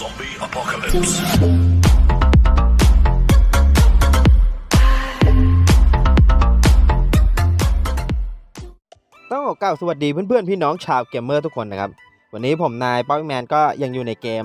Zombie apocalypse. ต้องขอกล่าวสวัสดีเพื่อนๆ พี่น้องชาวเกมเมอร์ทุกคนนะครับ วันนี้ผมนายป๊อปแมนก็ยังอยู่ในเกม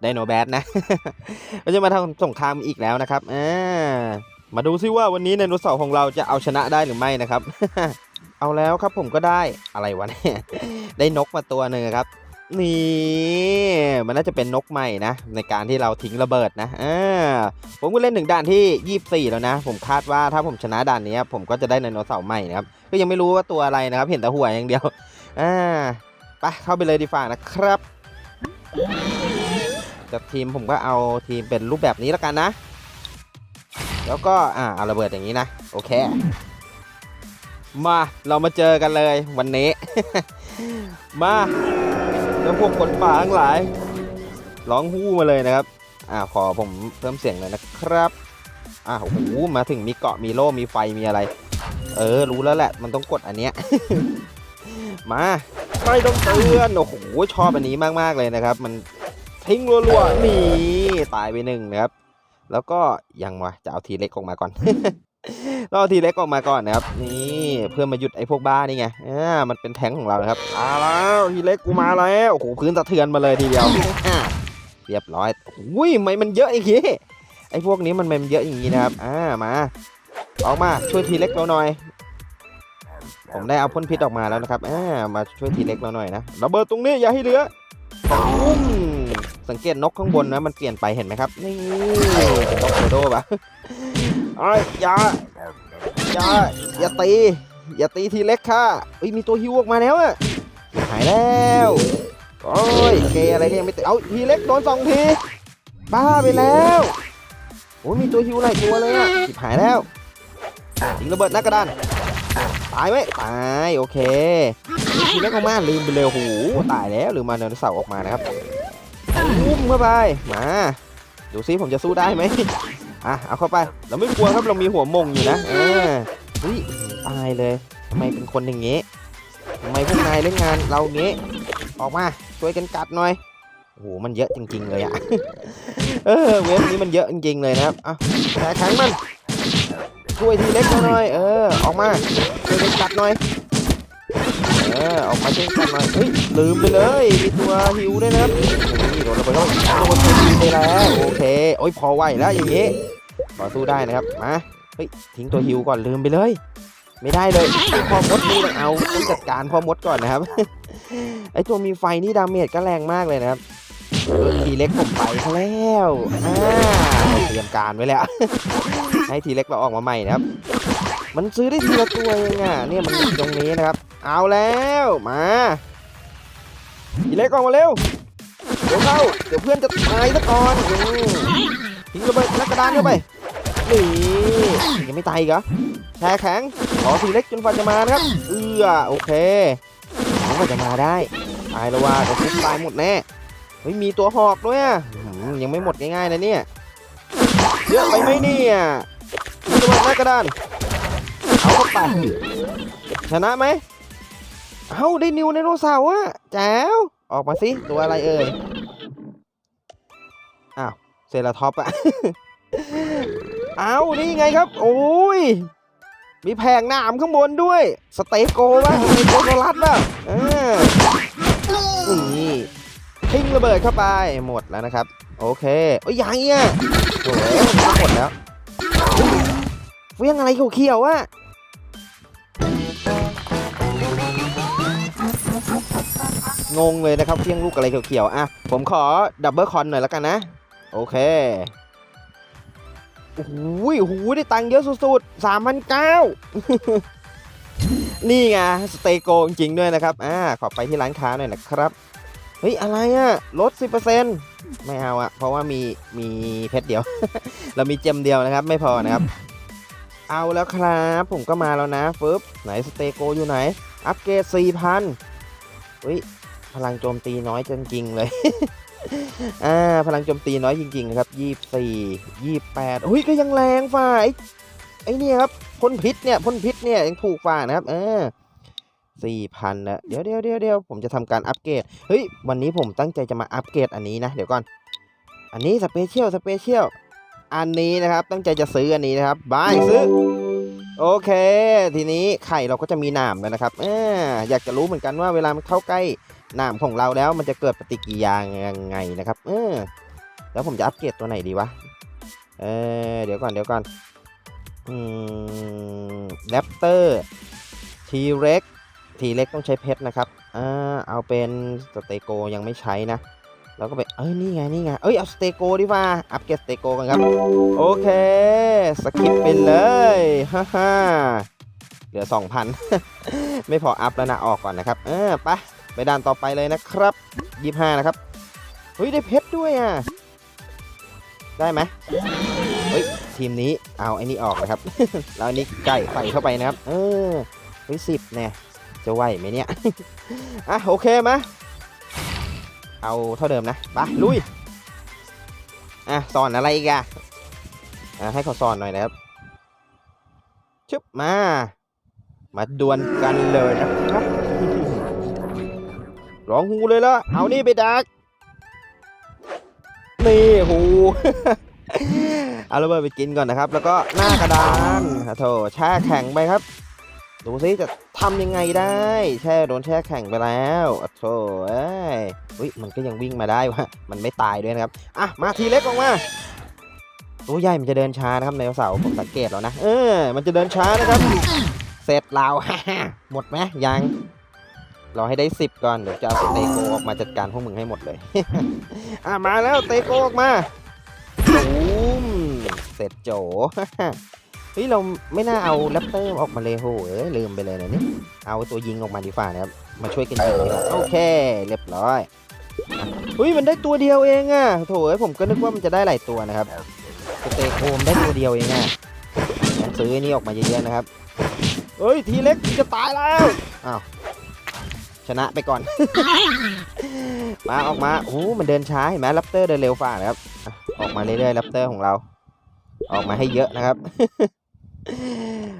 ไดโนแบทนะก็จะมาทำสงครามอีกแล้วนะครับอ่ามาดูซิว่าวันนี้ไดโนเสาร์ของเราจะเอาชนะได้หรือไม่นะครับ เอาแล้วครับผมก็ได้อะไรวะเนี่ย ได้นกมาตัวหนึ่งครับ นี่ มันน่าจะเป็นนกใหม่นะ ในการที่เราทิ้งระเบิดนะอ่าผมก็เล่นถึงด่านที่ 24 แล้วนะ ผมคาดว่าถ้าผมชนะด่านนี้ผมก็จะได้ไดโนเสาร์ใหม่นะครับก็ยังไม่รู้ว่าตัวอะไรนะครับ เห็นแต่หัวอย่างเดียวอ่าไปเข้าไปเลยดีฝ่านะครับจากทีมผมก็เอาทีมเป็นรูปแบบนี้แล้วกันนะ แล้วก็อ่าเอาระเบิดอย่างนี้นะโอเคมาเรามาเจอกันเลยวันนี้ มาแล้วพวกคนป่าทั้งหลาย ร้องฮู้มาเลยนะครับอ่าขอผมเพิ่มเสียงเลยนะครับอ่าโอ้โหมาถึงมีเกาะมีโล่มีไฟมีอะไร เออรู้แล้วแหละ มันต้องกดอันเนี้ยมาไม่ต้องเตือนโอ้โหชอบอันนี้มากๆเลยนะครับ มันทิ้งรัวๆนี่ตายไปหนึ่งนะครับ แล้วก็ยังวะจะเอาทีเล็กออกมาก่อนต้องเอาทีเล็กออกมาก่อนนะครับนี่เพื่อมาหยุดไอ้พวกบ้านี่ไงอ่ามันเป็นแทงของเรานะครับมาแล้วทีเล็กกูมาแล้วโอ้โหพื้นสะเทือนมาเลยทีเดียว เรียบร้อยอุ้ยไม่มันเยอะอย่างงี้ไอ้พวกนี้มันมันเยอะอย่างงี้นะครับ อ่ามาออกมาช่วยทีเล็กเราหน่อย ผมได้เอาพ่นพิษออกมาแล้วนะครับ อ่ามาช่วยทีเล็กเราหน่อยนะระเบิดตรงนี้อย่าให้เหลือปุ้มสังเกตนกข้างบนนะมันเปลี่ยนไปเห็นไหมครับ นี่เป็นนกโดโดปะไอ้ยอย่าอย่าอย่าตี อย่าตีทีเล็กค่ะเอ้ยมีตัวฮิวออกมาแล้วอะหายแล้ว โอ้ยเกยอะไรเนี่ยังไม่เตีเอาทีเล็กโดนสองทีบ้าไปแล้วโอ้ยมีตัวฮิวหลายตัวเลยอะสิบหายแล้วยิงระเบิดหน้ากระดานตายไหมตายโอเคทีเล็กออกมาลืมไปเลยโอ้โหตายแล้วลืมมาไดโนเสาร์ออกมานะครับอุ้มเข้าไปมาดูซิผมจะสู้ได้ไหมอะเอาเข้าไปเราไม่กลัวครับเรามีหัวมงอยู่นะเออเฮ้ยตายเลยทำไมเป็นคนอย่างงี้ทำไมพวกนายเล่นงานเราอย่างงี้ ออกมาช่วยกันกัดหน่อยโอ้โหมันเยอะจริง ๆ เลยอะเออเวฟนี้มันเยอะจริง ๆ เลยนะครับอะแต่ขังมันช่วยทีเล็กหน่อยเออออกมาช่วยกันกัดหน่อยเออออกมาช่วยกันหน่อยเฮ้ยลืมไปเลยมีตัวฮิวด้วยนะครับนี่โดนระเบิดแล้วโดนตัวฮิวไปแล้วโอเคโอ้ยพอไหวแล้วอย่างงี้พอสู้ได้นะครับมาเฮ้ยทิ้งตัวฮิวก่อนลืมไปเลย ไม่ได้เลยพ่อมดนี่ต้องเอาต้องจัดการพ่อมดก่อนนะครับ ไอตัวมีไฟนี่ดาเมจก็แรงมากเลยนะครับทีเล็กผมไปแล้วอ่าเตรียมการไว้แล้ว ให้ทีเล็กเราออกมาใหม่นะครับ มันซื้อได้ทีละตัวเองอะเนี่ยมันอยู่ตรงนี้นะครับ เอาแล้วมาทีเล็กออกมาเร็วเดี๋ยวเข้าเดี๋ยวเพื่อนจะตายซะก่อนทิ้งระเบิดนักกระดานเข้าไป นี่ยังไม่ตายอีกเหรอแช่แข็งรอทีเล็กจนฟันจะมานะครับ เอื้อโอเคผมก็จะมาได้ตายแล้วว่าจะฟุบตายหมดแน่เฮ้ยมีตัวหอกด้วยอะยังไม่หมดง่ายๆนะเนี่ยเยอะไปไหมเนี่ยมีระเบิดหน้ากระดานเอาเข้าไปชนะไหมเอาได้นิวไดโนเสาร์อะแจ๋วออกมาสิตัวอะไรเอ่ยอ้าวเซราท็อปอะ เอานี่ไงครับ โอ้ย มีแผงหนามข้างบนด้วย สเตโกวะสเตโกโซลัสอะเออนี่ทิ้งระเบิดเข้าไปหมดแล้วนะครับ โอเคโอ้ยยังเนี่ยโอ้ยหมดแล้วเฟี้ยงอะไรเขียวๆอะงงเลยนะครับเฟี้ยงลูกอะไรเขียวๆอะผมขอดับเบิลคอนหน่อยแล้วกันนะ โอเค โอ้โหโอ้โหได้ตังค์เยอะสุดๆสามพันเก้านี่ไงสเตโกจริงๆด้วยนะครับ อ่า ขอไปที่ร้านค้าหน่อยนะครับ เฮ้ย อะไรอะลด 10%ไม่เอาอะเพราะว่ามี มีเพชรเดียว เรามีเจมเดียวนะครับ ไม่พอนะครับ เอาแล้วครับ ผมก็มาแล้วนะฟึบไหนสเตโกอยู่ไหน อัปเกรด4,000เฮ้ย พลังโจมตีน้อยจริงๆเลย อ่าพลังโจมตีน้อยจริง ๆ ครับ24 28เฮ้ยก็ยังแรงฝ่าไอ้ไอ้เนี่ยครับพ่นพิษเนี่ยพ่นพิษเนี่ยยังถูกฝ่านะครับ เออสี่พันนะเดี๋ยวเดี๋ยวเดี๋ยวเดี๋ยวผมจะทำการอัปเกรดเฮ้ยวันนี้ผมตั้งใจจะมาอัปเกรดอันนี้นะ เดี๋ยวก่อน อันนี้สเปเชียลสเปเชียลอันนี้นะครับ ตั้งใจจะซื้ออันนี้นะครับบายซื้อโอเค ทีนี้ไข่เราก็จะมีหนามแล้วนะครับเอออยากจะรู้เหมือนกันว่าเวลามันเข้าใกล้หนามของเราแล้วมันจะเกิดปฏิกิริยายังไงนะครับ เออ แล้วผมจะอัปเกรดตัวไหนดีวะ เออ เดี๋ยวก่อนเดี๋ยวก่อน อืมแรปเตอร์ทีเร็กทีเร็กต้องใช้เพชรนะครับ อ่า เอาเป็นสเตโกยังไม่ใช้นะแล้วก็ไป เอ้ย นี่ไง นี่ไง เอ้ย เอาสเตโกดีกว่า อัปเกรดสเตโกกันครับ โอเค สกิปไปเลย ฮ่าฮ่าเหลือ 2,000 ไม่พออัพแล้วนะ ออกก่อนนะครับ เออ ไป ไปด่านต่อไปเลยนะครับ25นะครับ เฮ้ย ได้เพชรด้วยอะ ได้ไหมเฮ้ย ทีมนี้เอาไอ้นี่ออกนะครับ แล้วอันนี้ไก่ใส่เข้าไปนะครับ เออเฮ้ยสิบเนี่ย จะไหวไหมเนี่ย อะ โอเคมาเอาเท่าเดิมนะไปลุย อะ สอนอะไรอีกอะอะ ให้เขาสอนหน่อยนะครับ ชึบมา มาดวลกันเลยนะครับ ร้องฮูเลยละเอานี่ไปดัก นี่ฮูเอาระเบิดไปกินก่อนนะครับ แล้วก็หน้ากระดานอะโถแช่แข็งไปครับ ดูซิจะทำยังไงได้ แช่โดนแช่แข็งไปแล้วโถเอ้ยอุ้ยมันก็ยังวิ่งมาได้วะมันไม่ตายด้วยนะครับ อะ มาทีเล็กออกมาตัวใหญ่มันจะเดินช้านะครับในเสาผมสังเกตแล้วนะ เออ มันจะเดินช้านะครับ เสร็จเราหมดไหมยัง รอให้ได้สิบก่อนเดี๋ยวจะเอาเตโกออกมาจัดการพวกมึงให้หมดเลย อะมาแล้วเตโกออกมาตูมเสร็จโจเฮ้ยเราไม่น่าเอาแรปเตอร์ออกมาเลยโหเอ้ยลืมไปเลยนะนี่เอาตัวยิงออกมาดีฝ่านะครับมาช่วยกันยิงดีกว่าโอเค เรียบร้อยอะเฮ้ยมันได้ตัวเดียวเองอะโถเอ้ยผมก็นึกว่ามันจะได้หลายตัวนะครับเตโคมได้ตัวเดียวเองอะงั้นซื้อไอ้นี่ออกมาเยอะๆนะครับเฮ้ยทีเล็กจะตายแล้วอ้าว ชนะไปก่อน มาออกมาโอ้มันเดินช้าเห็นไหมแรปเตอร์เดินเร็วฝ่านะครับ ออกมาเรื่อยๆแรปเตอร์ของเรา ออกมาให้เยอะนะครับ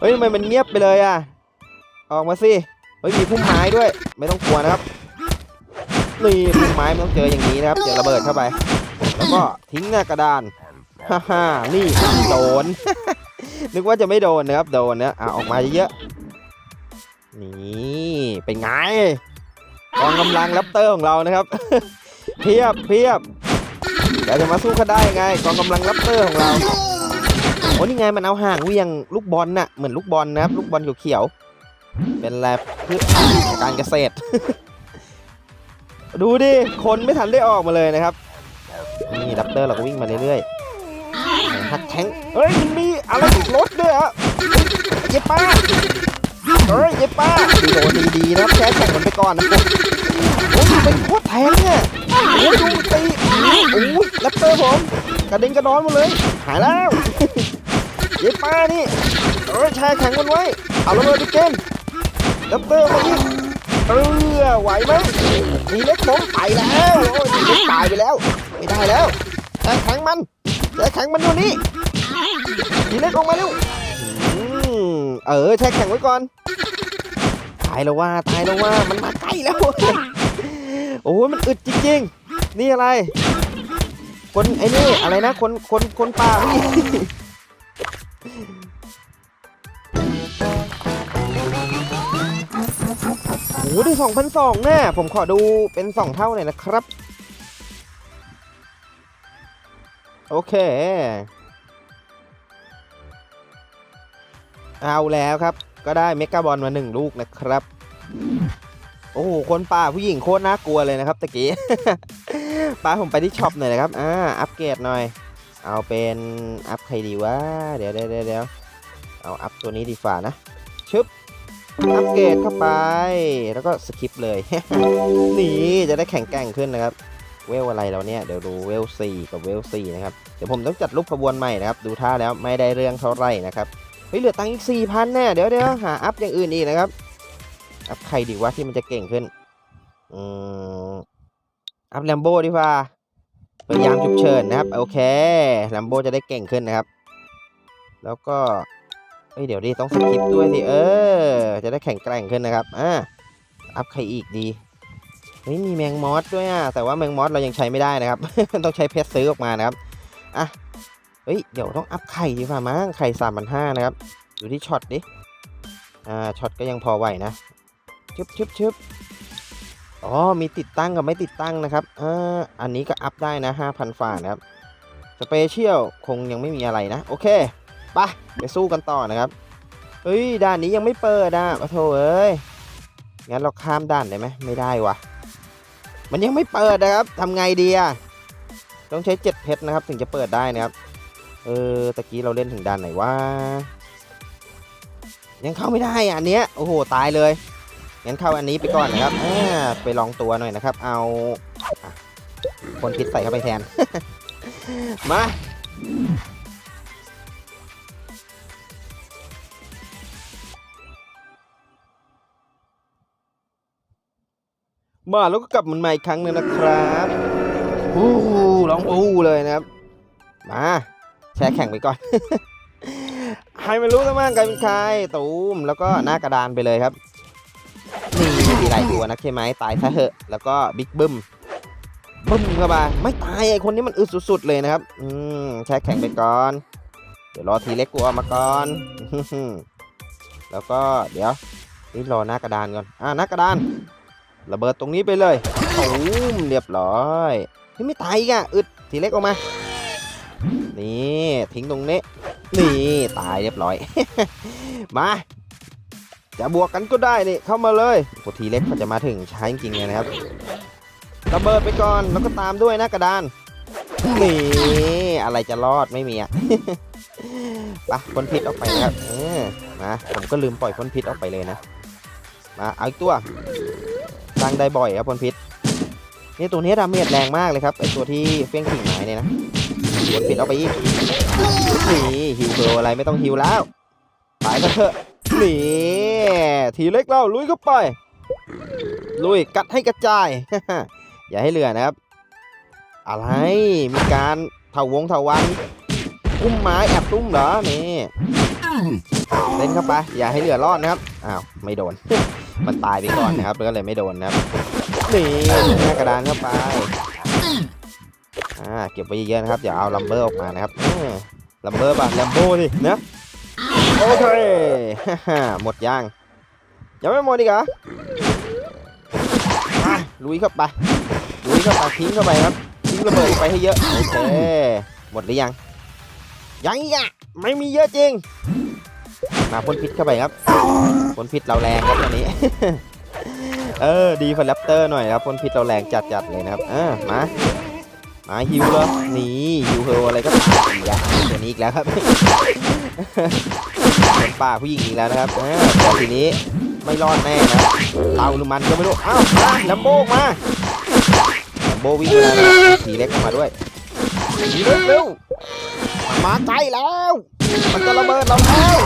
เฮ้ยทำไมมันเงียบไปเลยอะ ออกมาสิ เฮ้ยมีพุ่มไม้ด้วย ไม่ต้องกลัวนะครับ นี่พุ่มไม้ไม่ต้องเจออย่างนี้นะครับ เจอระเบิดเข้าไป แล้วก็ทิ้งหน้ากระดาน ฮ่าฮ่านี่โดน นึกว่าจะไม่โดนนะครับ โดนนะอะออกมาเยอะๆนี่ เป็นไง กองกำลังแรปเตอร์ของเรานะครับ เพียบเพียบเดี๋ยวจะมาสู้กันได้ยังไงกองกำลังแรปเตอร์ของเราโอ้นี่ไงมันเอาห่างเวียงลูกบอลน่ะเหมือนลูกบอลนะครับลูกบอลเขียวๆเป็นแลบพืชการเกษตร ดูดิคนไม่ทันได้ออกมาเลยนะครับนี่ดับเตอร์เราก็วิ่งมาเรื่อยๆฮักแทงเฮ้ยมันมีอะไรติดรถด้วยอะเย็บป้า เฮ้ยเย็บป้าดีโดนดีๆนะครับแค่แข่งมันไปก่อนนะโอ้ยเป็นโคตรแทงเนี่ยโอ้ยดูตีโอ้ยดับเตอร์ผมกระเด็นกระดอนหมดเลย หายแล้วเย็บป้านี่เออแช่แข็งมันไว้เอาระเบิดไปเกนดับเตอร์มาอีกเออไหวไหมมีเล็กผมไปแล้วโอ้ยตายไปแล้ว ไม่ได้แล้วแช่แข็งมันแช่แข็งมันดูนี่มีเล็กออกมาเร็ว เออแช่แข็งไว้ก่อน ตายแล้วว่าตายแล้วว่ามันมาใกล้แล้ว โอ้ยมันอึดจริงๆ นี่อะไร คนไอ้นี่อะไรนะ คนคนคนป่าพี่โอ้โหได้สองพันสองแน่ผมขอดูเป็นสองเท่าหน่อยนะครับ โอเค เอาแล้วครับ ก็ได้เมกาบอลมาหนึ่งลูกนะครับ โอ้โห คนป่าผู้หญิงโคตรน่ากลัวเลยนะครับตะกี้ป้าผมไปที่ช็อปหน่อยนะครับ อ่า อัปเกรดหน่อย เอาเป็นอัพใครดีวะ เดี๋ยวเดี๋ยวเดี๋ยวเดี๋ยวเอาอัพตัวนี้ดีฝ่านะ ชึบ อัปเกรดเข้าไป แล้วก็สคิปเลย นี่จะได้แข็งแกร่งขึ้นนะครับ เวลอะไรเราเนี่ย เดี๋ยวดูเวล4กับเวล4นะครับ เดี๋ยวผมต้องจัดรูปขบวนใหม่นะครับ ดูท่าแล้วไม่ได้เรื่องเท่าไหร่นะครับ เฮ้ยเหลือตังค์อีก4,000แน่เดี๋ยวเดี๋ยวหาอัพอย่างอื่นอีกนะครับ อัพใครดีวะที่มันจะเก่งขึ้น อืม อัพแลมโบ้ดีกว่าพยายามฉุกเฉินนะครับ โอเคแลมโบ้จะได้เก่งขึ้นนะครับ แล้วก็เอ้ยเดี๋ยวดิต้องสกิปด้วยสิเออ จะได้แข็งแกร่งขึ้นนะครับอ่าอัพใครอีกดีเฮ้ยมีแมงมอสด้วยอะแต่ว่าแมงมอสเรายังใช้ไม่ได้นะครับ ต้องใช้เพชรซื้อออกมานะครับอะ เฮ้ย เดี๋ยวต้องอัพไข่ดีกว่ามั้งไข่สามพันห้านะครับดูที่ช็อตดิ อ่า ช็อตก็ยังพอไหวนะ ชึบชึบชึบอ๋อ มีติดตั้งกับไม่ติดตั้งนะครับ อ่า อันนี้ก็อัพได้นะ5,000ฝ่านะครับ สเปเชียลคงยังไม่มีอะไรนะ โอเค ไปไปสู้กันต่อนะครับ เฮ้ย ด่านนี้ยังไม่เปิดอะโอ้โถเอ้ย งั้นเราข้ามด่านได้ไหมไม่ได้วะมันยังไม่เปิดนะครับทำไงดีอะต้องใช้7เพชรนะครับ ถึงจะเปิดได้นะครับ เออตะกี้เราเล่นถึงด่านไหนวะยังเข้าไม่ได้อันเนี้ยโอ้โหตายเลยงั้นเข้าอันนี้ไปก่อนนะครับอ่าไปลองตัวหน่อยนะครับ เอาคนพิษใส่เข้าไปแทน มามาแล้วก็กลับมันมาอีกครั้งหนึงนะครับ อู้หูร้องอู้เลยนะครับ มา แช่แข่งไปก่อนให้มันรู้ซะมั่งใครเป็นใครตูมแล้วก็หน้ากระดานไปเลยครับนี่มีหลายตัวนะใช่ไหมตายซะเหอะ แล้วก็บิ๊กบึ้มบึ้มเข้าไปไม่ตายไอคนนี้มันอึดสุดๆเลยนะครับ อืมแช่แข็งไปก่อน เดี๋ยวรอทีเล็กกูออกมาก่อน แล้วก็เดี๋ยวนี่รอหน้ากระดานก่อน อ่าหน้ากระดาน ระเบิดตรงนี้ไปเลยตูมเรียบร้อยเฮ้ยไม่ตายอีกอะอึดทีเล็กออกมา นี่ทิ้งตรงนี้ นี่ตายเรียบร้อย มาจะบวกกันก็ได้นี่เข้ามาเลยโอทีเล็กเขาจะมาถึงใช้จริงๆเลยนะครับระเบิดไปก่อนแล้วก็ตามด้วยน้ากระดานนี่อะไรจะรอดไม่มีอะไปพ่นพิษออกไปนะครับเออมาผมก็ลืมปล่อยพ่นพิษออกไปเลยนะมาเอาอีกตัวสร้างได้บ่อยครับพ่นพิษนี่ตัวนี้ดาเมจแรงมากเลยครับไอตัวที่เฟี้ยงกิ่งไม้เนี่ยนะ พ่นพิษเอาไปอีกนี่ฮิวเบลอะไรไม่ต้องฮิวแล้วตายก็เถอะนี่ทีเล็กเราลุยเข้าไป ลุยกัดให้กระจาย อย่าให้เหลือนะครับ อะไรมีการเถาวงเถาวันอุ้มไม้แอบตุ้มเหรอนี่เล่นเข้าไป อย่าให้เหลือรอดนะครับอ้าวไม่โดน มันตายไปก่อนนะครับก็เลยไม่โดนนะครับนี่หน้ากระดานเข้าไป อ่าเก็บไว้เยอะๆนะครับอย่าเอาลัมเบอร์ออกมานะครับลัมเบอร์ป่ะแลมโบ้ดินะโอเคหมดยังยังไม่หมดอีกเหรอลุยเข้าไปลุยเข้าไปทิ้งเข้าไปครับทิ้งระเบิดไปให้เยอะโอเคหมดหรือยังยังอีกอะไม่มีเยอะจริง มาพ่นพิษเข้าไปครับพ่นพิษเราแรงครับตอนนี้ เออดีฟันแรปเตอร์หน่อยครับพ่นพิษเราแรงจัดๆเลยนะครับเออมา มาฮิวเลยนี่ฮิวเฮลอะไรก็ตายอีกแล้วตัวนี้อีกแล้วครับเป็นป่าผู้หญิงอีกแล้วนะครับแต่ทีนี้ไม่รอดแน่นะเตาหรือมันก็ไม่รู้อ้าวมาแลมโบมาลมโบวิ่งมาแล้วนะทีเล็กมาด้วยทีเล็กเร็วมาใกล้แล้ว มันจะระเบิดเราแล้ว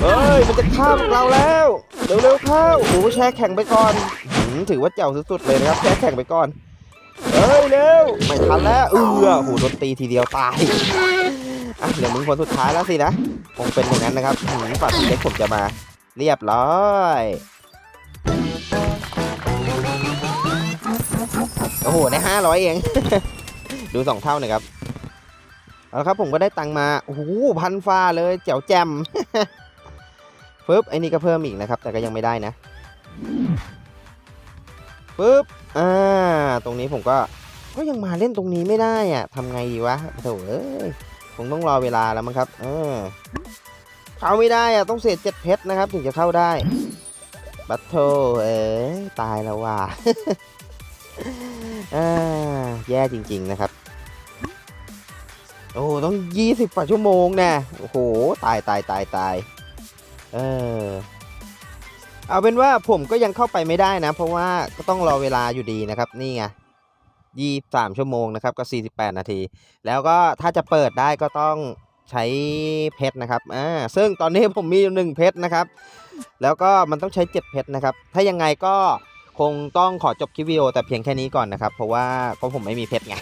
เฮ้ยมันจะฆ่าพวกเราแล้วเร็วๆเข้าโอ้โหแช่แข่งไปก่อนถือว่าเจ๋วสุดๆเลยนะครับแช่แข่งไปก่อน เฮ้ยเร็วไม่ทันแล้วเออโอ้โหโดนตีทีเดียวตายอะเหลือมึงคนสุดท้ายแล้วสินะคงเป็นอย่างนั้นนะครับหืมฝ่าทีเล็กผมจะมา เรียบร้อยโอ้โหได้ห้าร้อยเอง ดูสองเท่าหน่อยครับเอาครับผมก็ได้ตังมาโอ้โหพันฟ้าเลยเจ๋วแจมปึ๊บไอ้นี่ก็เพิ่มอีกนะครับ แต่ก็ยังไม่ได้นะ ปึ๊บ อ่า ตรงนี้ผมก็ ก็ยังมาเล่นตรงนี้ไม่ได้อะทำไงดีวะโถ่เอ้ยผมต้องรอเวลาแล้วมั้งครับ เออ เข้าไม่ได้อะต้องเสียเจ็ดเพชรนะครับ ถึงจะเข้าได้ บัตโทเอ้ยตายแล้วว่ะอ่าแย่จริง ๆนะครับ โอ้ต้องยี่สิบกว่าชั่วโมงแน่โอ้โห ตายตายตายตาย เออ เอาเป็นว่าผมก็ยังเข้าไปไม่ได้นะ เพราะว่าก็ต้องรอเวลาอยู่ดีนะครับ นี่ไงยี่สามชั่วโมงนะครับก็สี่สิบแปดนาที แล้วก็ถ้าจะเปิดได้ก็ต้องใช้เพชรนะครับอ่าซึ่งตอนนี้ผมมีอยู่หนึ่งเพชรนะครับ แล้วก็มันต้องใช้เจ็ดเพชรนะครับ ถ้ายังไงก็คงต้องขอจบคลิปวิดีโอแต่เพียงแค่นี้ก่อนนะครับ เพราะว่าก็ผมไม่มีเพชรไง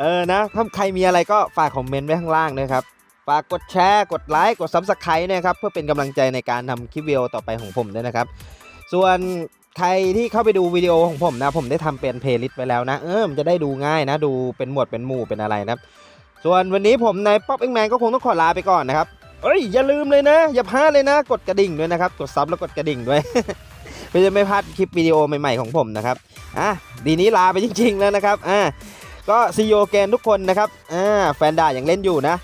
เออนะ ถ้าใครมีอะไรก็ฝากคอมเมนต์ไว้ข้างล่างด้วยครับ ฝากกดแชร์ กดไลค์ กด Subscribe นะครับ เพื่อเป็นกำลังใจในการทำคลิปวิดีโอต่อไปของผมด้วยนะครับ ส่วนใครที่เข้าไปดูวิดีโอของผมนะ ผมได้ทำเป็นเพลย์ลิสต์ไว้แล้วนะ เออมันจะได้ดูง่ายนะ ดูเป็นหมวดเป็นหมู่เป็นอะไรนะครับ ส่วนวันนี้ผมในป๊อปเอ็งแมนก็คงต้องขอลาไปก่อนนะครับ เอ้ย อย่าลืมเลยนะ อย่าพลาดเลยนะ กดกระดิ่งด้วยนะครับ กดซับแล้วกดกระดิ่งด้วย เพื่อจะไม่พลาดคลิปวิดีโอใหม่ๆของผมนะครับ อะ ดีนี้ลาไปจริง ๆ แล้วนะครับ อะ ก็ซีโอเกนทุกคนนะครับอ่าแฟนด่ายังเล่นอยู่นะ